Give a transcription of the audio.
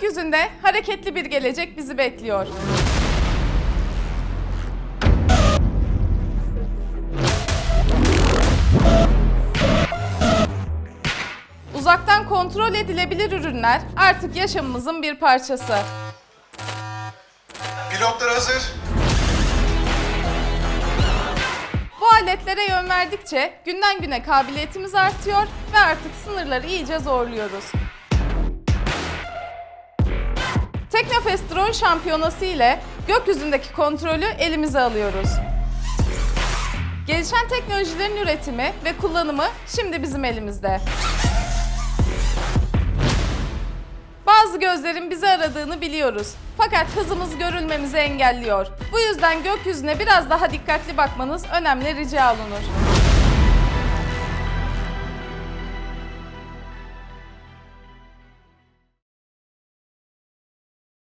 Gökyüzünde hareketli bir gelecek bizi bekliyor. Uzaktan kontrol edilebilir ürünler artık yaşamımızın bir parçası. Pilotlar hazır. Bu aletlere yön verdikçe günden güne kabiliyetimiz artıyor ve artık sınırları iyice zorluyoruz. Teknofest Drone Şampiyonası ile gökyüzündeki kontrolü elimize alıyoruz. Gelişen teknolojilerin üretimi ve kullanımı şimdi bizim elimizde. Bazı gözlerin bizi aradığını biliyoruz. Fakat hızımız görülmemizi engelliyor. Bu yüzden gökyüzüne biraz daha dikkatli bakmanız önemli rica olunur.